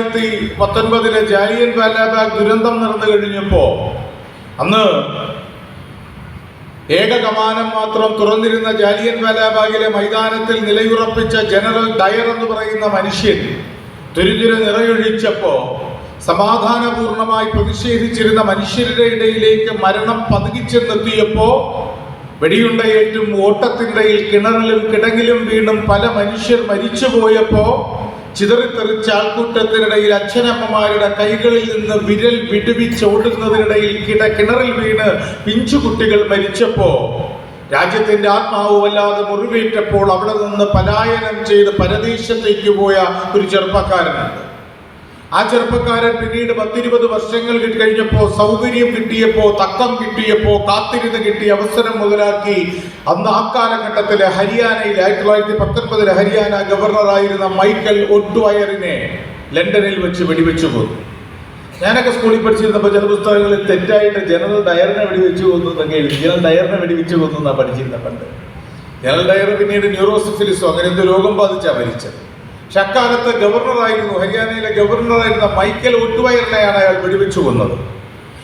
തൊള്ളായിരത്തി പത്തൊൻപതിലെ ജാലിയൻ വാലാബാഗ് ദുരന്തം നടന്നു കഴിഞ്ഞപ്പോ അന്ന് ഏക കമാനം മാത്രം തുറന്നിരുന്ന ജാലിയൻ വാലാബാഗിലെ മൈതാനത്തിൽ നിലയുറപ്പിച്ച ജനറൽ ഡയർ എന്ന് പറയുന്ന മനുഷ്യൻ തുരുതുര നിറയൊഴിച്ചപ്പോ സമാധാനപൂർണമായി പ്രതിഷേധിച്ചിരുന്ന മനുഷ്യരുടെ ഇടയിലേക്ക് മരണം പതുകിച്ചെന്നെത്തിയപ്പോ വെടിയുണ്ടയേറ്റും ഓട്ടത്തിനിടയിൽ കിണറിലും കിടങ്ങിലും വീണും പല മനുഷ്യർ മരിച്ചുപോയപ്പോ ചിതറിത്തെറിച്ച ആൾക്കൂട്ടത്തിനിടയിൽ അച്ഛനമ്മമാരുടെ കൈകളിൽ നിന്ന് വിരൽ വിടുവിച്ച് ഓടുന്നതിനിടയിൽ കിട കിണറിൽ വീണ് പിഞ്ചുകുട്ടികൾ മരിച്ചപ്പോ രാജ്യത്തിന്റെ ആത്മാവ് വല്ലാതെ മുറിവേറ്റപ്പോൾ അവിടെ നിന്ന് പലായനം ചെയ്ത് പരദേശത്തേക്ക് പോയ ഒരു ചെറുപ്പക്കാരനുണ്ട്. ആ ചെറുപ്പക്കാരൻ പിന്നീട് പത്തിരുപത് വർഷങ്ങൾ കഴിഞ്ഞപ്പോൾ കഴിഞ്ഞപ്പോ സൗകര്യം കിട്ടിയപ്പോ തക്കം കിട്ടിയപ്പോ കാത്തിരുന്ന് കിട്ടിയ അവസരം മുതലാക്കി അന്ന് ആ കാലഘട്ടത്തിലെ ഹരിയാനയിൽ ആയിരത്തി തൊള്ളായിരത്തി പത്തൊൻപതിലെ ഹരിയാന ഗവർണറായിരുന്ന മൈക്കൽ ഒഡ്വയറിനെ ലണ്ടനിൽ വെച്ച് വെടിവെച്ചു പോകും ഞാനൊക്കെ സ്കൂളിൽ പഠിച്ചിരുന്നപ്പോൾ ചില പുസ്തകങ്ങളിൽ തെറ്റായിട്ട് ജനറൽ ഡയറിനെ വെടിവെച്ചു കൊന്നു എന്നൊക്കെ എഴുതി. ജനറൽ ഡയറിനെ വെടിവെച്ചു കൊന്നു പഠിച്ചിരുന്ന പണ്ട്. ജനറൽ ഡയർ പിന്നീട് ന്യൂറോസിഫിലിസോ അങ്ങനെ എന്തോ രോഗം ബാധിച്ചാ മരിച്ചത്. പക്ഷെ അക്കാലത്ത് ഗവർണറായിരുന്നു ഹരിയാനയിലെ ഗവർണറായിരുന്ന മൈക്കൽ ഒട്ടുവയറിനെയാണ് അയാൾ വെടിവെച്ചു കൊന്നത്.